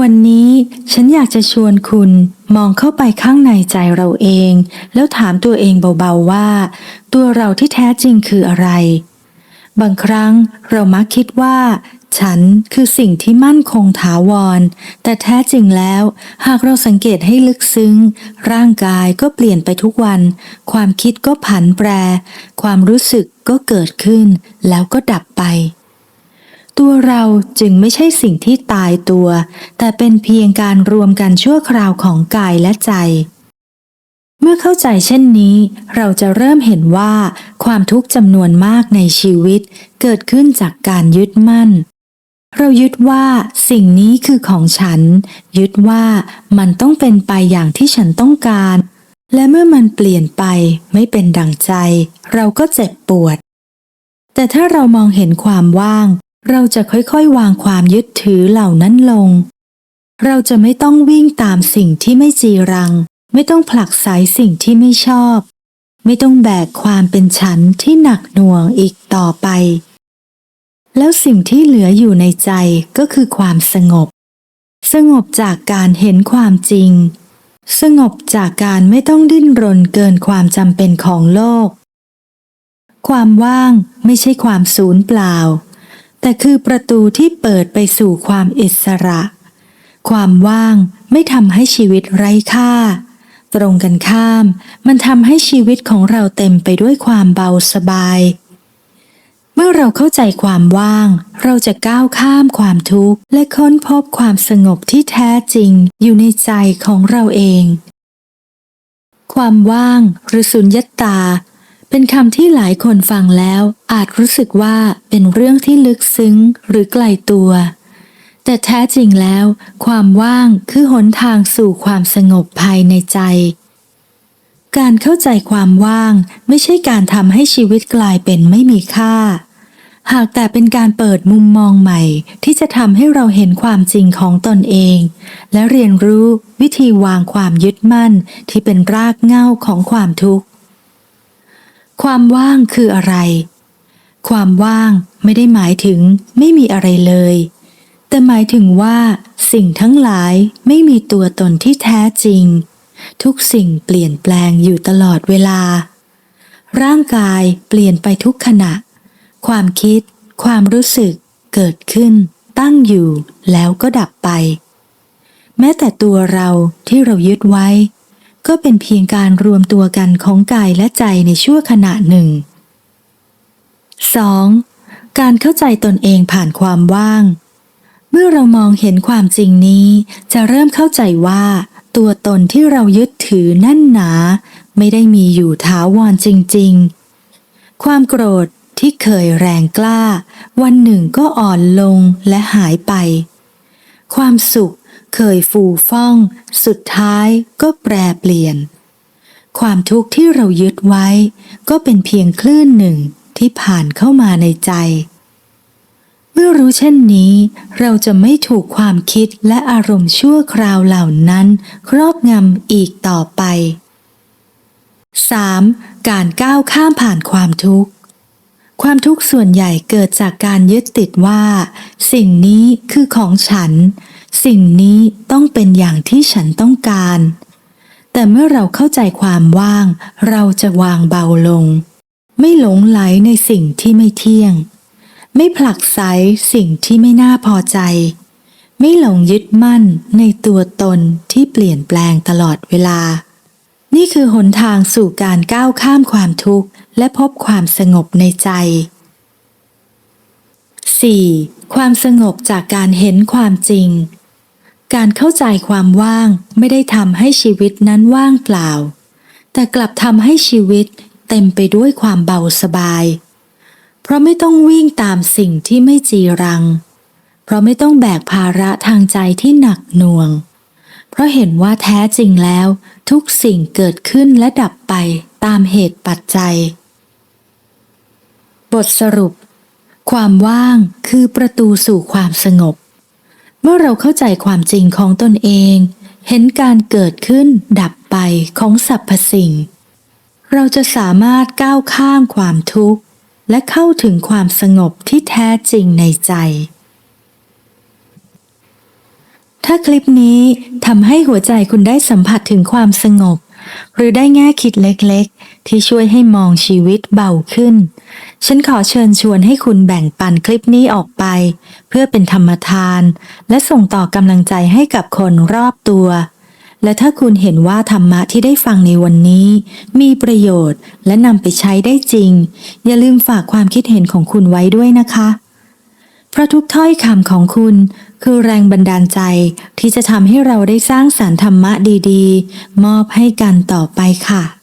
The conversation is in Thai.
วันนี้ฉันอยากจะชวนคุณมองเข้าไปข้างในใจเราเอง แล้วถามตัวเองเบาๆว่า ตัวเราที่แท้จริงคืออะไร บางครั้งเรามักคิดว่า ฉันคือสิ่งที่มั่นคงถาวร แต่แท้จริงแล้ว หากเราสังเกตให้ลึกซึ้ง ร่างกายก็เปลี่ยนไปทุกวัน ความคิดก็ผันแปร ความรู้สึกก็เกิดขึ้น แล้วก็ดับไป ตัวเราจึงไม่ใช่สิ่งที่ตายตัว แต่เป็นเพียงการรวมกันชั่วคราวของกายและใจ เมื่อเข้าใจเช่นนี้ เราจะเริ่มเห็นว่า ความทุกข์จำนวนมากในชีวิต เกิดขึ้นจากการยึดมั่น เรายึดว่าสิ่งนี้คือของฉัน ยึดว่ามันต้องเป็นไปอย่างที่ฉันต้องการ และเมื่อมันเปลี่ยนไปไม่เป็นดังใจ เราก็เจ็บปวดแต่ถ้าเรามองเห็นความว่าง เราจะค่อยๆ วางความยึดถือเหล่านั้นลง เราจะไม่ต้องวิ่งตามสิ่งที่ไม่จีรัง ไม่ต้องผลักไสสิ่งที่ไม่ชอบ ไม่ต้องแบกความเป็นฉันที่หนักหน่วงอีกต่อไป แล้วสิ่งที่เหลืออยู่ในใจก็คือความสงบ สงบจากการเห็นความจริง สงบจากการไม่ต้องดิ้นรนเกินความจำเป็นของโลก ความว่างไม่ใช่ความสูญเปล่า แต่คือประตูที่เปิดไปสู่ความอิสระ ความว่างไม่ทำให้ชีวิตไร้ค่า ตรงกันข้าม มันทำให้ชีวิตของเราเต็มไปด้วยความเบาสบาย เมื่อเราเข้าใจความว่าง เราจะก้าวข้ามความทุกข์ และค้นพบความสงบที่แท้จริงอยู่ในใจของเราเองความว่างหรือสุญญตา เป็นคำที่หลายคนฟังแล้วอาจรู้สึกว่าเป็นเรื่องที่ลึกซึ้งหรือไกลตัว แต่แท้จริงแล้ว ความว่างคือหนทางสู่ความสงบภายในใจ การเข้าใจความว่างไม่ใช่การทำให้ชีวิตกลายเป็นไม่มีค่า หากแต่เป็นการเปิดมุมมองใหม่ ที่จะทำให้เราเห็นความจริงของตนเอง และเรียนรู้วิธีวางความยึดมั่นที่เป็นรากเหง้าของความทุกข์ ความว่างคืออะไร ความว่างไม่ได้หมายถึงไม่มีอะไรเลย แต่หมายถึงว่าสิ่งทั้งหลายไม่มีตัวตนที่แท้จริง ทุกสิ่งเปลี่ยนแปลงอยู่ตลอดเวลา ร่างกายเปลี่ยนไปทุกขณะ ความคิด ความรู้สึก เกิดขึ้น ตั้งอยู่ แล้วก็ดับไป แม้แต่ตัวเราที่เรายึดไว้ ก็เป็นเพียงการรวมตัวกันของกายและใจในชั่วขณะหนึ่ง 2. การเข้าใจตนเองผ่านความว่าง เมื่อเรามองเห็นความจริงนี้ จะเริ่มเข้าใจว่า ตัวตนที่เรายึดถือแน่นหนา ไม่ได้มีอยู่ถาวรจริง ๆ ความโกรธที่เคยแรงกล้า วันหนึ่งก็อ่อนลงและหายไป ความสุข เคยฟูฟ่อง สุดท้ายก็แปรเปลี่ยน ความทุกข์ที่เรายึดไว้ ก็เป็นเพียงคลื่นหนึ่งที่ผ่านเข้ามาในใจ เมื่อรู้เช่นนี้ เราจะไม่ถูกความคิดและอารมณ์ชั่วคราวเหล่านั้น ครอบงำอีกต่อไป 3. การก้าวข้ามผ่านความทุกข์ ความทุกข์ส่วนใหญ่เกิดจากการยึดติดว่า สิ่งนี้คือของฉัน สิ่งนี้ต้องเป็นอย่างที่ฉันต้องการ แต่เมื่อเราเข้าใจความว่าง เราจะวางเบาลง ไม่หลงไหลในสิ่งที่ไม่เที่ยง ไม่ผลักไสสิ่งที่ไม่น่าพอใจ ไม่หลงยึดมั่นในตัวตนที่เปลี่ยนแปลงตลอดเวลา นี่คือหนทางสู่การก้าวข้ามความทุกข์ และพบความสงบในใจ 4. ความสงบจากการเห็นความจริง การเข้าใจความว่างไม่ได้ทำให้ชีวิตนั้นว่างเปล่า แต่กลับทำให้ชีวิตเต็มไปด้วยความเบาสบาย เพราะไม่ต้องวิ่งตามสิ่งที่ไม่จีรัง เพราะไม่ต้องแบกภาระทางใจที่หนักหน่วง เพราะเห็นว่าแท้จริงแล้ว ทุกสิ่งเกิดขึ้นและดับไปตามเหตุปัจจัย บทสรุป ความว่างคือประตูสู่ความสงบ เมื่อเราเข้าใจความจริงของตนเอง เห็นการเกิดขึ้นดับไปของสรรพสิ่ง เราจะสามารถก้าวข้ามความทุกข์ และเข้าถึงความสงบที่แท้จริงในใจ ถ้าคลิปนี้ทำให้หัวใจคุณได้สัมผัสถึงความสงบ หรือได้แง่คิดเล็กๆ ที่ช่วยให้มองชีวิตเบาขึ้น ฉันขอเชิญชวนให้คุณแบ่งปันคลิปนี้ออกไป เพื่อเป็นธรรมทาน และส่งต่อกำลังใจให้กับคนรอบตัว และถ้าคุณเห็นว่าธรรมะที่ได้ฟังในวันนี้ มีประโยชน์และนำไปใช้ได้จริง อย่าลืมฝากความคิดเห็นของคุณไว้ด้วยนะคะ เพราะทุกถ้อยคำของคุณ คือแรงบันดาลใจที่จะทำให้เราได้สร้างสารรค์ธรรมะดีๆ มอบให้กันต่อไปค่ะ